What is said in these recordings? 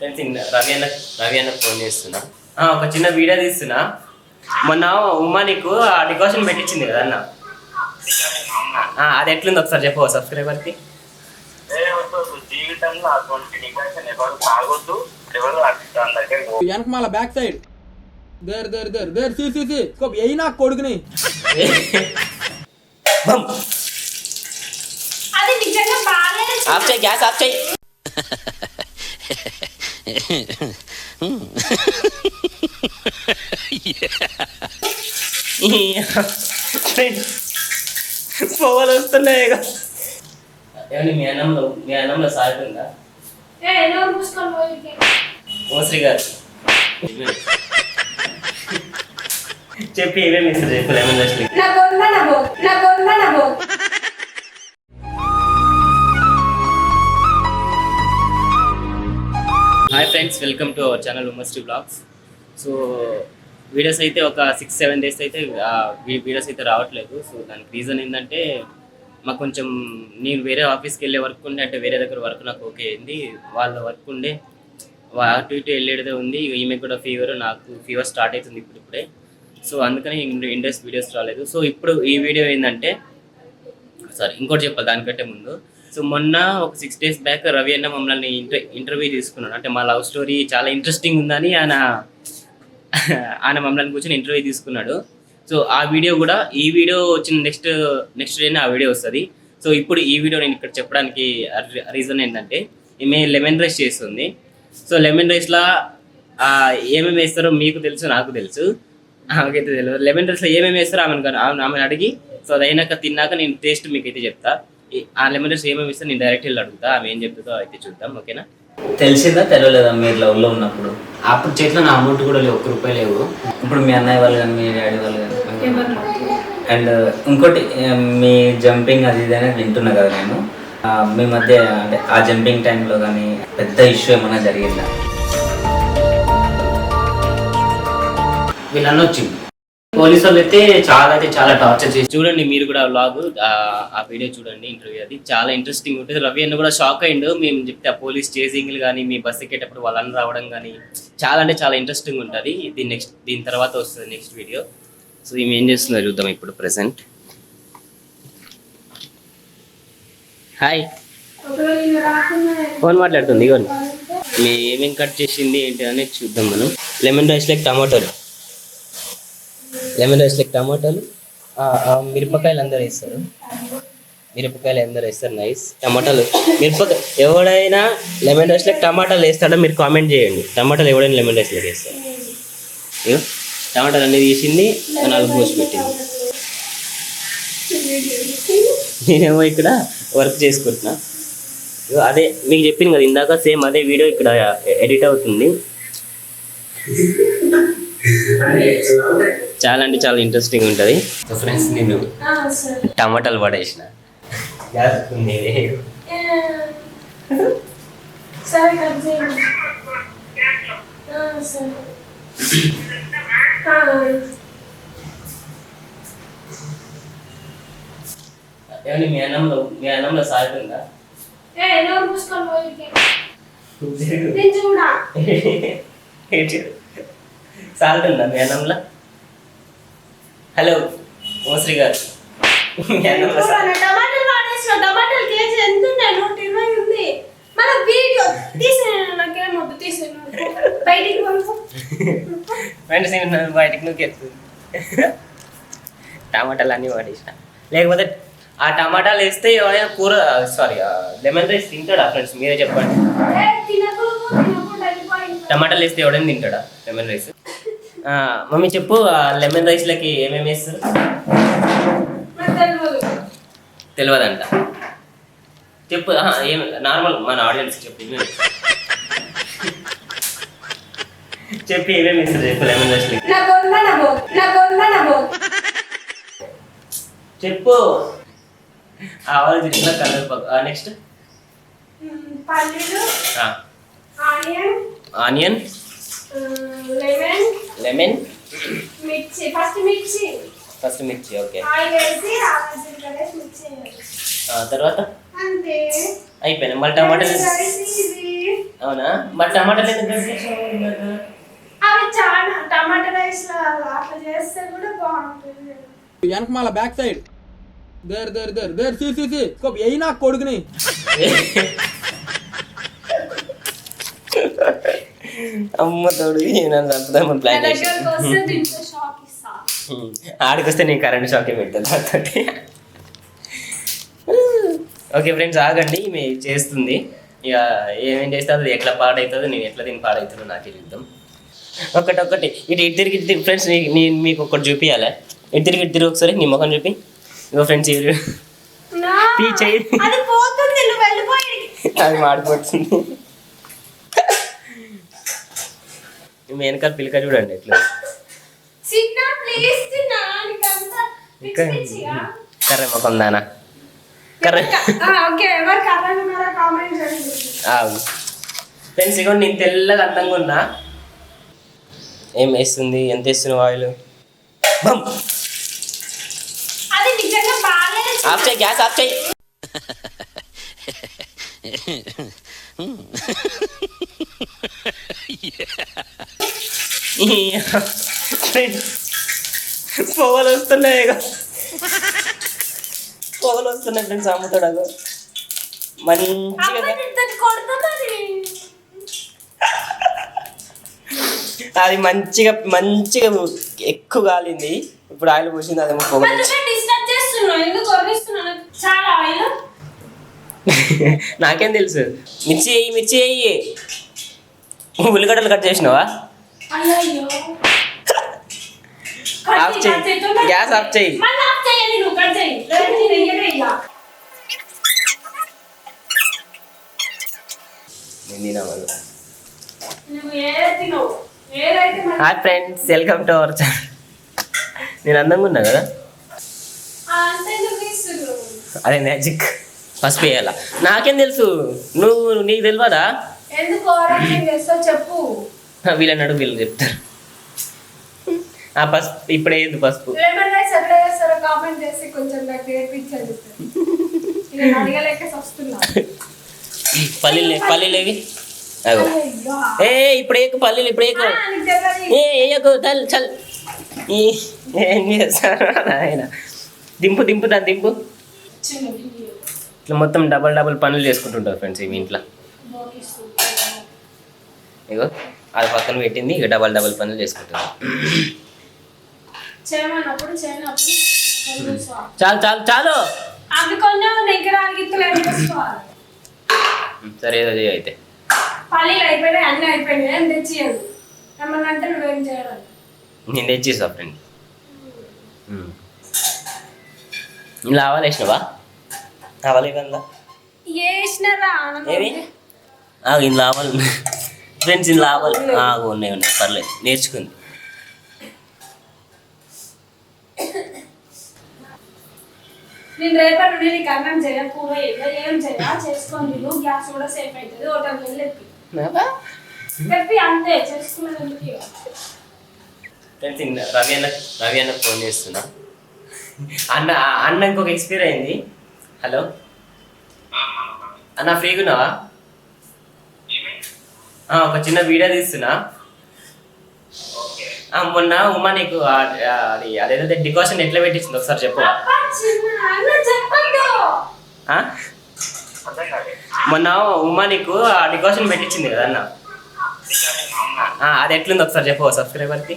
Friends Ravi అన్న రవి అన్న phone చేస్తున్నా ఒక చిన్న వీడియో తీస్తున్నా. మొన్న ఉమా నీకు ఆ డికాషన్ పెట్టించింది కదా అన్న? ఆ, అది ఎట్లుంది ఒకసారి చెప్పు సబ్స్క్రైబర్కి జీవితంలో అటువంటి డికాషన్ ఎవరు తాగొద్దు ఎవరు దాని దగ్గర వెనక మళ్ళా back side there there there there see see see. Scope ఎయి నా కొడుకుని. అది నిజంగా బాగాలేదు ఆఫ్ చేయి గ్యాస్ ఆఫ్ చేయి. పోవాలి వస్తున్నాయి ఏమని మీ అన్నంలో మీ అన్నంలో మూసుకొని పోయి మోశ్రీ గారు. చెప్పి ఏమేమి ఇస్తారు hi friends welcome to our channel ఉమస్టీ blogs so videos అయితే ఒక సిక్స్ సెవెన్ డేస్ అయితే వీడియోస్ అయితే రావట్లేదు. సో దానికి రీజన్ ఏంటంటే మాకు కొంచెం నేను వేరే ఆఫీస్కి వెళ్ళే వర్క్ ఉండే అంటే వేరే దగ్గర వర్క్ నాకు ఓకే అయింది. వాళ్ళ వర్క్ ఉండే అటు ఇటు వెళ్ళేదే ఉంది. ఈమె కూడా ఫీవర్ నాకు ఫీవర్ స్టార్ట్ అవుతుంది ఇప్పుడు ఇప్పుడే సో అందుకని ఇండస్ వీడియోస్ రాలేదు. సో ఇప్పుడు ఈ వీడియో ఏంటంటే సారీ ఇంకోటి చెప్పాలి దానికంటే ముందు. సో మొన్న ఒక సిక్స్ డేస్ బ్యాక్ రవి అన్న మమ్మల్ని ఇంటర్ ఇంటర్వ్యూ తీసుకున్నాడు. అంటే మా లవ్ స్టోరీ చాలా ఇంట్రెస్టింగ్ ఉందని ఆయన ఆయన మమ్మల్ని కూర్చొని ఇంటర్వ్యూ తీసుకున్నాడు. సో ఆ వీడియో కూడా ఈ వీడియో వచ్చిన నెక్స్ట్ నెక్స్ట్ డేనే ఆ వీడియో వస్తుంది. సో ఇప్పుడు ఈ వీడియో నేను ఇక్కడ చెప్పడానికి రీజన్ ఏంటంటే ఈమె లెమన్ రైస్ చేస్తుంది. సో లెమన్ రైస్లో ఏమేమి వేస్తారో మీకు తెలుసు నాకు తెలుసు. ఆమెకైతే తెలియదు లెమన్ రైస్లో ఏమేమి వేస్తారో ఆమెను ఆమె ఆమెను అడిగి సో అది అయినాక తిన్నాక నేను టేస్ట్ మీకు అయితే ఆ లెమన్ రైస్ ఏమేమి ఇస్తారో నేను డైరెక్ట్ వెళ్ళి అడుగుతా ఆమె ఏం చెప్తుందో అయితే చూద్దాం ఓకేనా? తెలిసిందా తెలియలేదా మీరు లవ్లో ఉన్నప్పుడు? అప్పుడు చేతిలో నా అమౌంట్ కూడా లేవు ఒక్క రూపాయి లేవు. ఇప్పుడు మీ అన్నయ్య వాళ్ళు కానీ మీ డాడీ వాళ్ళు కానీ అండ్ ఇంకోటి మీ జంపింగ్ అది ఇది అనేది వింటున్నా కదా నేను. మీ మధ్య అంటే ఆ జంపింగ్ టైంలో కానీ పెద్ద ఇష్యూ ఏమైనా జరిగిందా? వీళ్ళు అనొచ్చింది పోలీసు వాళ్ళు అయితే చాలా అయితే చాలా టార్చర్ చేసి చూడండి మీరు కూడా వ్లాగ్ ఆ వీడియో చూడండి ఇంటర్వ్యూ అది. చాలా ఇంట్రెస్టింగ్ ఉంటుంది. రవి అన్న కూడా షాక్ అయిండు. మేము చెప్తే ఆ పోలీస్ చేసింగ్లు కానీ మీ బస్ ఎక్కేటప్పుడు వాళ్ళని రావడం కానీ చాలా అంటే చాలా ఇంట్రెస్టింగ్ ఉంటుంది. దీని నెక్స్ట్ దీని తర్వాత వస్తుంది నెక్స్ట్ వీడియో సో ఈమె ఏం చేస్తుందో చూద్దాం ఇప్పుడు ప్రెసెంట్ హాయ్ ఫోన్ మాట్లాడుతుంది ఇగోండి మీ ఏమేం కట్ చేసింది ఏంటి అనేది చూద్దాం మనం. లెమన్ రైస్ లైక్ టమాటోలు. లెమన్ రైస్ లైక్ టమాటాలు మిరపకాయలు అందరు వేస్తారు. మిరపకాయలు అందరు వేస్తారు నైస్. టమాటాలు మిరపకాయ ఎవడైనా లెమన్ రైస్ లైక్ టమాటాలు వేస్తాడో మీరు కామెంట్ చేయండి. టమాటాలు ఎవడైనా లెమన్ రైస్లో వేస్తారు. టమాటాలు అన్ని తీసింది నాలుగు పోసి పెట్టింది. నేనేమో ఇక్కడ వర్క్ చేసుకుంటున్నా. అదే మీకు చెప్పింది కదా ఇందాక సేమ్ అదే వీడియో ఇక్కడ ఎడిట్ అవుతుంది. చాలా అంటే చాలా ఇంట్రెస్టింగ్ ఉంటుంది. ఫ్రెండ్స్ నేను ఆ, సరే టమాటాలు పడేసిన. జాగ్రత్త ఏ, సరే కట్ చేయండి ఆ, సరే ఆ, ఏమండి మీ అన్నంలో మీ అన్నంలో సాగుతుందా సాగుతుందా మీ అన్నంలో? హలో మోశ్రీ గారు. సా- చూడండి, టమాటాలు వాడేసిన? బయటికి నూకెత్తుంది అన్నీ పడేసిన లేకపోతే ఆ టమాటాలు వేస్తే ఎవరైనా కూర సారీ లెమన్ రైస్ తింటాడా ఫ్రెండ్స్ మీరే చెప్పండి. టమాటాలు వేస్తే ఎవడైనా తింటాడా లెమన్ రైస్ మమ్మీ చెప్పు లెమన్ రైస్లకి ఏమేమి వేస్తారు? తెలియదంట చెప్పు ఆహా, ఏం నార్మల్ మన ఆడియన్స్ చెప్పు చెప్పి ఏమేమి ఇస్తారు చెప్పు లెమన్ రైస్లకి బో చెప్పు. ఆవాలు కరివేపాకు. Next onion onion. Lemon lemon మిర్చి ఫస్ట్ మిర్చి. ఫస్ట్ మిర్చి ఓకే ఆయిల్ వేసి మిర్చి వేయాలి. తర్వాత? అంతే. అయిపోయినాయి మళ్ళీ టమాటాలు అవునా? మరి టమాటాలు ఎందుకు? అవి చాలా టమాటా రైస్ అట్లా చేస్తే కూడా బాగుంటుంది. వెనక మళ్ళా back side there there there there see see see. అయినా కొడుకుని. అమ్మ తోడు నన్ను ప్లాన్ ఆడికొస్తే నేను కరెంట్ షాకే పెడతాను ఓకే ఫ్రెండ్స్ ఆగండి మీ చేస్తుంది. ఇక ఏమేం చేస్తే అది ఎట్లా పాడవుతుందో నేను ఎట్లా దీన్ని పాడవుతుందో నాకే చూద్దాం ఒకటి ఒకటి ఇటు ఇటు తిరిగి ఇటు ఫ్రెండ్స్ నేను మీకు ఒకటి చూపించాలి ఇటు తిరిగి ఇటు తిరిగి ఒకసారి నీ ముఖం చూపి. ఇగో ఫ్రెండ్స్ వెళ్ళిపోయి అది మాడిపోతుంది. మీ వెనకాల పిలక చూడండి ఎట్లా. కర్ర ముఖం దానా? కర్ర. ఫ్రెండ్స్ ఇగో నేను తెల్లగా అందంగా ఉన్నా. ఏం వేస్తుంది? ఎంత వేస్తున్నావు ఆయిల్ ఆఫ్ చేయి గ్యాస్ ఆఫ్ చేయి. ఫ్రెండ్స్ పొగలు వస్తున్నాయి ఇక పొగలు వస్తున్నాయి ఫ్రెండ్స్ అమ్ముతాడు మంచిగా అది మంచిగా మంచిగా ఎక్కువ కాలింది ఇప్పుడు ఆయిల్ పోసింది అదేమో పొగలు నాకేం తెలుసు? మిర్చి వేయి మిర్చి వేయి. ఉల్లిగడ్డలు కట్ చేసినావా? అయ్యో ఆఫ్ చెయ్యి. గ్యాస్ ఆఫ్ చేయి hi friends welcome to our channel నేను అందంగా ఉన్నా కదా? అదే మ్యాజిక్ పసుపు వేయాలా నాకేం తెలుసు? నువ్వు నీకు తెలియదా? ఎందుకు? చెప్పు. వీళ్ళని అడుగు వీళ్ళు చెప్తారు. ఆ పసుపు ఇప్పుడే పసుపు? లెమన్ రైస్ ఎట్లా చేస్తారో కామెంట్ చేసి కొంచెం నాకు నేర్పించండి నేను అడగలేక వస్తున్నా పల్లీలు పల్లీలు ఏవి. ఏ ఇప్పుడు ఏకు పల్లీలు ఇప్పుడు ఏకు. ఏ ఏయకు చల్ చల్. ఏం చేస్తారు ఆయన దింపు దింపు దాన్ని దింపు. ఇట్లా మొత్తం డబల్ డబల్ పనులు చేసుకుంటుంటారు ఫ్రెండ్స్ ఈ ఇంట్లో. ఇగో. అది పక్కన పెట్టింది ఇక డబల్ డబల్ పనులు చూసుకోవాలి. చాలు చాలు చాలు! సరే ఏదో చేయి అయితే. పల్లీలు అయిపోయినాయి అన్నీ అయిపోయినాయి ఏం తెచ్చియదు ఏమన్నా అంటే నువ్వేం చేయాలి? నేను తెచ్చేసా ఫ్రెండ్ ఇలా ఆవాలు వేసినవా ఆవాలు ఇవ్వందా వేసినారా ఇందులో ఆవాలు ఫ్రెండ్స్ ఆగు ఉన్నాయి ఉన్నాయి. పర్లేదు. నేర్చుకుంది. నేను రేపటి నుండి నీకు అన్నం చేయ కూర ఏం చేయ చేసుకొని నువ్వు గ్యాస్ కూడా సేఫ్ అవుతుంది. హోటల్ వెళ్ళి చెప్పి అంతే. చేసుకున్నది? ఫ్రెండ్స్ రవి అన్న రవి అన్న ఫోన్ చేస్తున్నా. అన్న అన్న ఇంకొక ఎక్స్పైర్ అయింది. హలో అన్న ఫ్రీగా ఉన్నావా? ఒక చిన్న వీడియో తీస్తున్నా. మొన్న ఉమా నీకు అది అదేదో డికాషన్ ఎట్లా పెట్టించింది? ఒకసారి చెప్పు. మొన్న ఉమా నీకు ఆ డికాషన్ పెట్టించింది కదా అన్న? ఆ, అది ఎట్లుంది? ఒకసారి చెప్పు సబ్స్క్రైబర్కి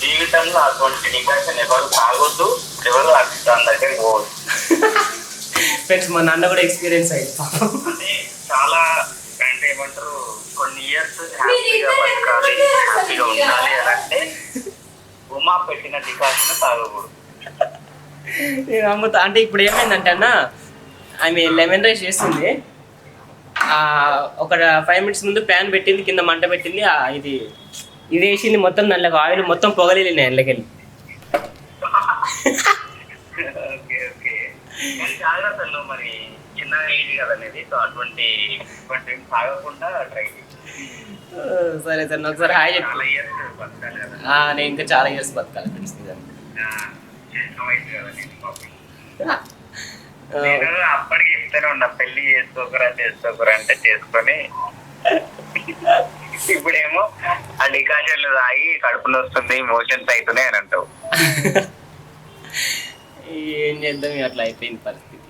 జీవితంలో అటువంటి డికాషన్ ఎవరు తాగొద్దు ఎవరు అటు దాని దగ్గరికి పోవద్దు. ఫ్రెండ్స్ మా నాన్న కూడా ఎక్స్పీరియన్స్. అంటే చాలా అంటే ఏమంటారు కొన్ని ఇయర్స్ హ్యాపీగా బతకాలి హ్యాపీగా ఉండాలి? అని అంటే ఉమా పెట్టిన డికాషన్ తాగకూడదు. నేను అమ్ముతా అంటే ఇప్పుడు ఏమైందంటే అన్న ఆమె లెమన్ రైస్ చేస్తుంది. ఆ, ఒక ఫైవ్ మినిట్స్ ముందు ప్యాన్ పెట్టింది కింద మంట పెట్టింది ఇది ఇది వేసింది మొత్తం దాంట్లో ఆయిల్ మొత్తం పొగలేలి ఎండ్లకెళ్ళి. Okay okay. మరి. చిన్న ఏజ్ కదా అనేది సో అటువంటి తాగకుండా ట్రై సరే సరే నాకు ఒకసారి హాయ్ చెప్పు. నేను ఇంకా చాలా ఇయర్స్ బతకాలి ఫ్రెండ్స్ నేను పాపం. నేను అప్పటికి చెప్తూనే ఉన్నా పెళ్ళి చేసుకోకురా చేసుకోకురా అంటే చేసుకొని. ఇప్పుడేమో ఆ డికాషన్లు తాగి కడుపు నొస్తుంది మోషన్స్ అవుతున్నాయి అని అంటావు. ఏం చేద్దాం అట్లా అయిపోయింది పరిస్థితి.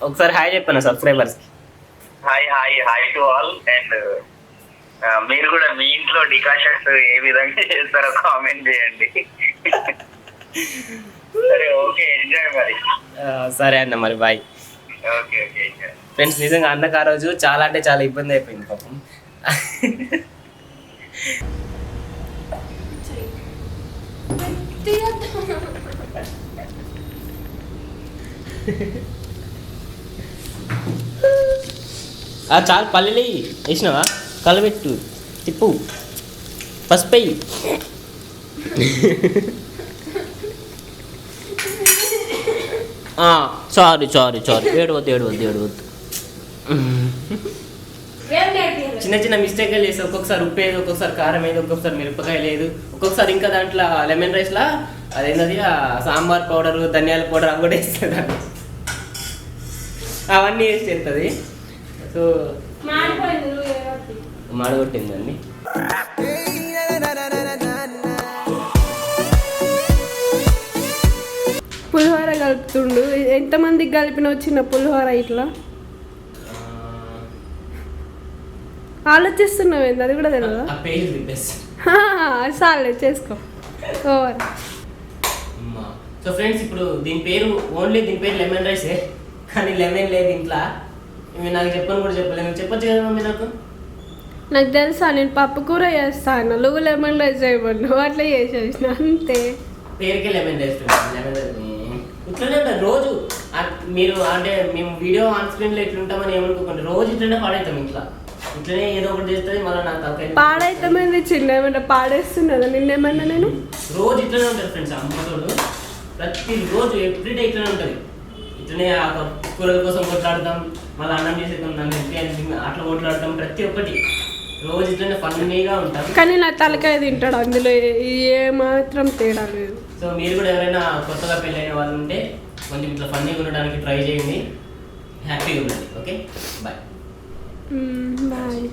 ఒకసారి హాయ్ చెప్పాను సబ్స్క్రైబర్స్కి hi hi hi to all. And మీరు కూడా మీ ఇంట్లో డికాషన్స్ ఏ విధంగా చేస్తారో కామెంట్ చేయండి. సరే ఓకే ఎంజాయ్ మరి. సరే అన్న మరి bye okay okay enjoy friends నిజంగా అన్నకు ఆ రోజు చాలా అంటే చాలా ఇబ్బంది అయిపోయింది పాపం. చాలు పల్లెలు వేసినావా? కలబెట్టు తిప్పు. పసుపై సారీ సారీ సారీ ఏడవద్దు ఏడవద్దు ఏడవద్దు ఏడు నేర్పించారు చిన్న చిన్న మిస్టేక్ లేదు ఒక్కొక్కసారి ఉప్పు వేయదు ఒక్కొక్కసారి కారం వేయదు ఒక్కొక్కసారి మిరపకాయ లేదు. ఒక్కొక్కసారి ఇంకా దాంట్లో లెమన్ రైస్లా అదేంటది? సాంబార్ పౌడర్ ధనియాల పౌడర్ అవి కూడా వేస్తుంది అవన్నీ వేసి చేస్తుంది సో. మాడగొట్టిందండి. పులిహోర కలుపుతుండు. ఎంతమందికి కలిపిన వచ్చిన పులిహోర ఇట్లా? ఆలోచిస్తున్నావు ఏంది? అది కూడా తెలియదా చాలే చేసుకో. ఓవర్. సో ఫ్రెండ్స్ ఇప్పుడు దీని పేరు ఓన్లీ దీని పేరు లెమన్ రైసే. కానీ లెమన్ లేదు ఇంట్లో. ఇవి నాకు చెప్పని కూడా చెప్పలేదు చెప్పొచ్చు కదా మమ్మీ నాకు? నాకు తెలుసా నేను పప్పు కూర చేస్తాను నువ్వు లెమన్ రైస్ చేయమన్నావు అట్లా చేసేసిన అంతే. పేరుకే లెమన్ రైస్ లెమన్ రైస్ ఇట్లనే ఉంటుంది రోజు. మీరు అంటే మేము వీడియో ఆన్ స్క్రీన్లో ఇట్లుంటామని ఏమనుకోకండి రోజు ఇట్లనే పాడవుతాం ఇంట్లో. ఇట్లనే ఏదో ఒకటి చేస్తుంది మళ్ళీ నాకు తప్ప పాడైతమైంది చిన్న ఏమన్నా పాడేస్తున్నదా నిన్నేమన్నా నేను? రోజు ఇట్లనే ఉంటుంది ఫ్రెండ్స్ అమ్మతోడు ప్రతి రోజు ఎవ్రీడే ఇట్లనే ఉంటుంది. ఇట్లనే కూరల కోసం కొట్లాడతాం మళ్ళీ అన్నం చేసేద్దాం నన్ను అట్లా కొట్లాడతాం ప్రతి ఒక్కటి. రోజు ఇట్లనే ఫన్నీగా ఉంటాం. కానీ నా తలకాయ తింటాడు అందులో ఏ- ఏ మాత్రం తేడా లేదు. సో మీరు కూడా ఎవరైనా కొత్తగా పెళ్ళైన వాళ్ళు ఉంటే కొంచెం ఇట్లా ఫన్నీగా ఉండడానికి ట్రై చేయండి. హ్యాపీగా ఉండండి ఓకే? బాయ్. బాయ్.